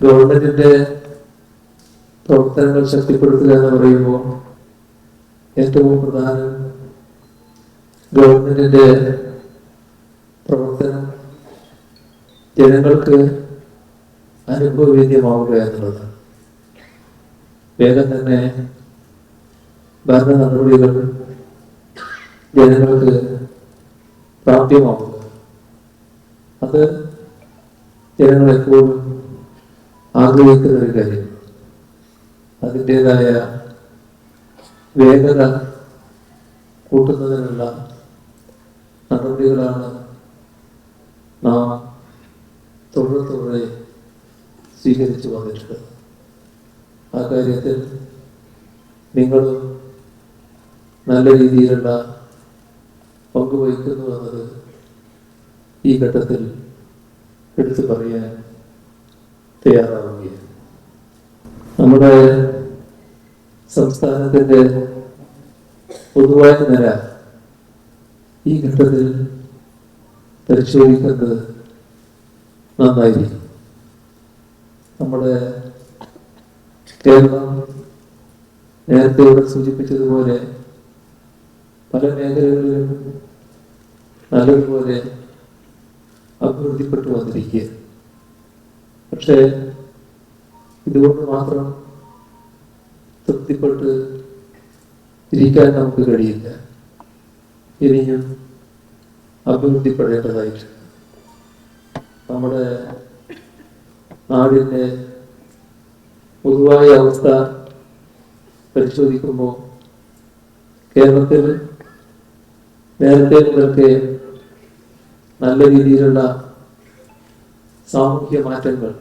ഗവൺമെന്റിന്റെ പ്രവർത്തനങ്ങൾ ശക്തിപ്പെടുത്തുക എന്ന് പറയുമ്പോൾ ഏറ്റവും പ്രധാനം ഗവൺമെന്റിന്റെ പ്രവർത്തനം ജനങ്ങൾക്ക് അനുഭവവേദ്യമാവുക എന്നുള്ളതാണ് വേഗം തന്നെ ഭരണ നടപടികൾ ജനങ്ങൾക്ക് പ്രാപ്യമാവുക. അത് ജനങ്ങൾ എപ്പോഴും ആഗ്രഹിക്കുന്ന ഒരു കാര്യം. അതിന്റെതായ വേഗത കൂട്ടുന്നതിനുള്ള നടപടികളാണ് നാം തുടരെ തുടരെ സ്വീകരിച്ചു വന്നിട്ടുള്ളത്. ആ കാര്യത്തിൽ നിങ്ങളും നല്ല രീതിയിലുള്ള പങ്കുവഹിക്കുന്നു എന്നത് ഈ ഘട്ടത്തിൽ എടുത്തു പറയാൻ തയ്യാറാവുകയാണ്. നമ്മുടെ സംസ്ഥാനത്തിന്റെ പൊതുവായ നില ഈ ഘട്ടത്തിൽ പരിശോധിക്കുന്നത് നന്നായിരിക്കും. നമ്മുടെ കേരളം നേരത്തെ ഇവിടെ സൂചിപ്പിച്ചതുപോലെ പല മേഖലകളിലും നല്ലതുപോലെ അഭിവൃദ്ധിപ്പെട്ടു വന്നിരിക്കുക പക്ഷേ ഇതുകൊണ്ട് മാത്രം തൃപ്തിപ്പെട്ട് ഇരിക്കാൻ നമുക്ക് കഴിയില്ല. ഇനിയും അഭിവൃദ്ധിപ്പെടേണ്ടതായിട്ട് നമ്മുടെ നാടിന്റെ പൊതുവായ അവസ്ഥ പരിശോധിക്കുമ്പോൾ കേരളത്തിൽ നേരത്തെ മുതൽക്കേ നല്ല രീതിയിലുള്ള സാമൂഹ്യ മാറ്റങ്ങൾ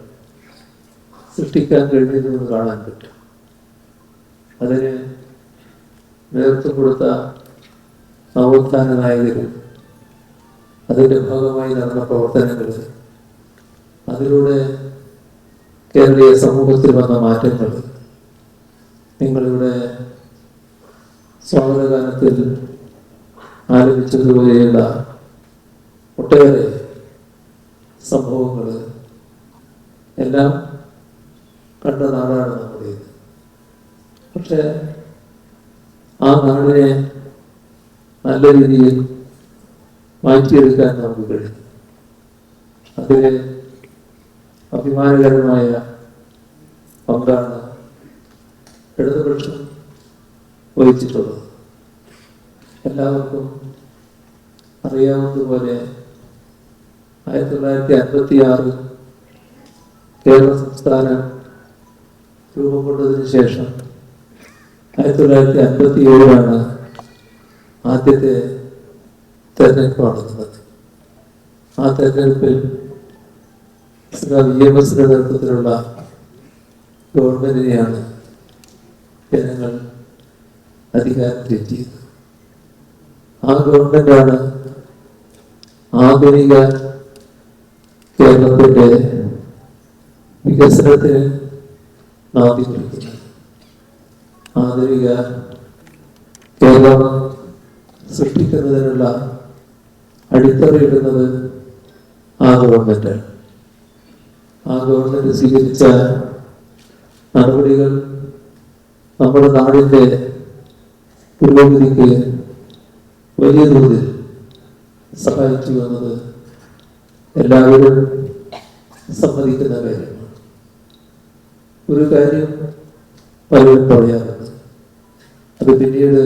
സൃഷ്ടിക്കാൻ കഴിഞ്ഞിരുന്നത് കാണാൻ പറ്റും. അതിന് നേതൃത്വം കൊടുത്ത നവോത്ഥാന നായകർ അതിന്റെ ഭാഗമായി നടന്ന പ്രവർത്തനങ്ങൾ അതിലൂടെ കേരളീയ സമൂഹത്തിൽ വന്ന മാറ്റങ്ങൾ നിങ്ങളിവിടെ സ്വാഗതഗാനത്തിൽ ആലപിച്ചതുപോലെയുള്ള ഒട്ടേറെ സംഭവങ്ങൾ എല്ലാം കണ്ട നാടാണ് നമ്മുടേത് പക്ഷെ ആ നാടിനെ നല്ല രീതിയിൽ മാറ്റിയെടുക്കാൻ നമുക്ക് കഴിയും. അതിന് അഭിമാനകരമായ പങ്കാണ് ഇടതുപക്ഷം വഹിച്ചിട്ടുള്ളത്. എല്ലാവർക്കും അറിയാവുന്നതുപോലെ ആയിരത്തി തൊള്ളായിരത്തി അൻപത്തി ആറ് കേരള സംസ്ഥാനം രൂപം കൊണ്ടതിന് ശേഷം ആയിരത്തി തൊള്ളായിരത്തി അൻപത്തി ഏഴിലാണ് ആദ്യത്തെ തെരഞ്ഞെടുപ്പ് നടന്നത്. ആ തെരഞ്ഞെടുപ്പിൽ വി എം എസിന്റെ നേതൃത്വത്തിലുള്ള ഗവൺമെന്റിനെയാണ് ജനങ്ങൾ അധികാരത്തിലെത്തിയത് ആ ഗവൺമെന്റാണ് ആധുനിക കേരളത്തിന്റെ വികസനത്തിന് നാന്ദി കുറിക്കുന്നത് ആധുനിക കേരളം സൃഷ്ടിക്കുന്നതിനുള്ള അടിത്തറയിടുന്നത് ആ ഗവൺമെന്റ് ആ ഗവൺമെന്റ് സ്വീകരിച്ച നടപടികൾ നമ്മുടെ നാടിന്റെ പുരോഗതിക്ക് വലിയ തോതിൽ സഹായിച്ചു എന്നത് എല്ലാവരും സമ്മതിക്കുന്ന കാര്യമാണ്. ഒരു കാര്യം പലരും പറയാറുണ്ട്. അത് പിന്നീട്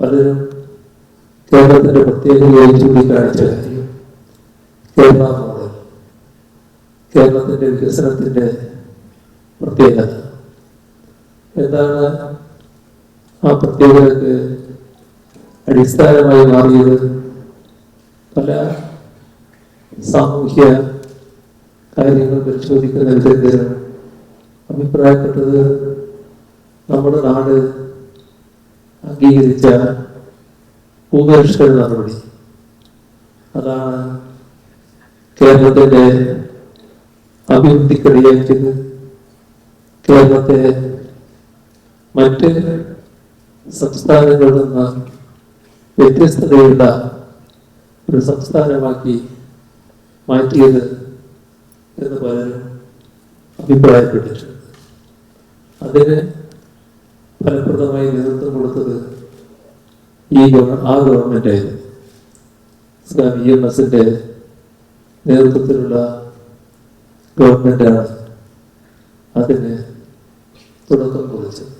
പലരും കേരളത്തിന്റെ പ്രത്യേകതയായി ചൂണ്ടിക്കാണിച്ച കാര്യം കേരള മോഡൽ. കേരളത്തിന്റെ വികസനത്തിന്റെ പ്രത്യേകത. എന്താണ് ആ പ്രത്യേകതക്ക് അടിസ്ഥാനമായി മാറിയത്? പല സാമൂഹ്യ കാര്യങ്ങൾ പരിശോധിക്കുന്ന വിദഗ്ധരും അഭിപ്രായപ്പെട്ടത് നമ്മുടെ നാട് അംഗീകരിച്ച ഭൂപരിഷ്കരണ നടപടി. അതാണ് കേരളത്തിന്റെ അഭിവൃദ്ധിക്കടിയേറ്റത് കേരളത്തെ മറ്റ് സംസ്ഥാനങ്ങളിൽ നിന്ന് വ്യത്യസ്തതയുള്ള ഒരു സംസ്ഥാനമാക്കി മാറ്റിയത് എന്ന് പലരും അഭിപ്രായപ്പെട്ടിട്ടുണ്ട്. അതിന് ഫലപ്രദമായി നേതൃത്വം കൊടുത്തത് ഈ ആ ഗവൺമെന്റ് ആയിരുന്നു. ഇസ്ലാം ഇ എം എസിന്റെ നേതൃത്വത്തിലുള്ള ഗവൺമെന്റാണ് അതിന് തുടക്കം കുറിച്ചത്.